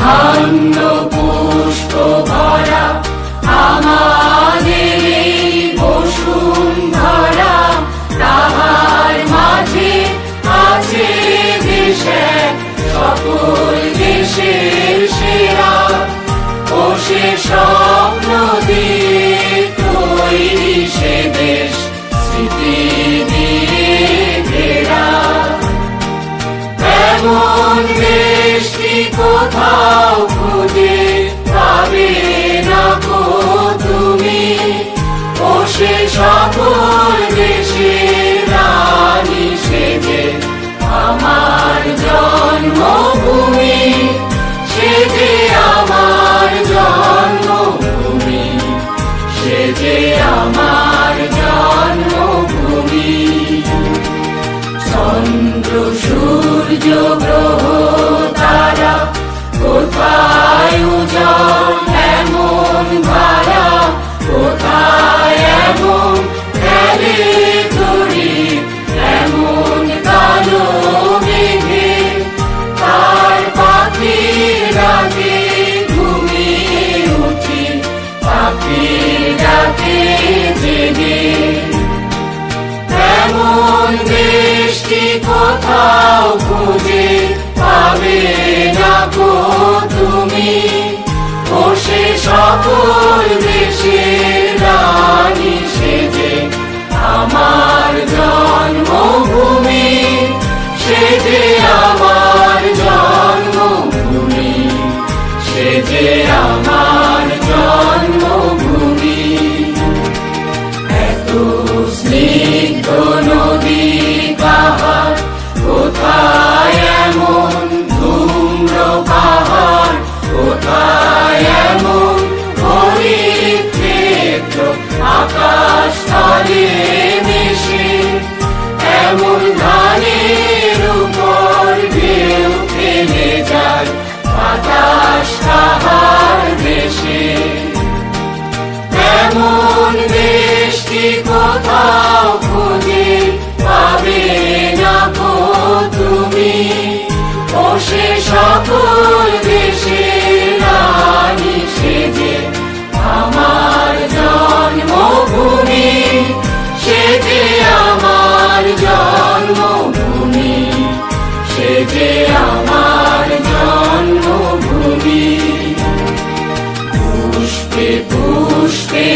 ধন্য পুষ্প ভরা, আমাদের এই বসুন্ধরা তাহার মাঝে আছে দেশে সকল দেশের সেরা, ও স্বপ্ন তৈরি সে দেশ, স্মৃতি দিয়ে ঘেরা। এমন দেশটি কোথাও খুঁজে পাবে না কো তুমি? ও সে সকল রানী সেজে আমার জন্মভূমি সে যে আমার জন্মভূমি সে যে আমার জন্মভূমি। চন্দ্র, সূর্য পাখির ডাকে কোথাও খুঁজে পাবে না তুমি। ও সে সকল দেশের কোথায় এমন হরিত আকাশ তলে মিশে? এমন যে আমার জন্মভূমি। পুষ্পে পুষ্পে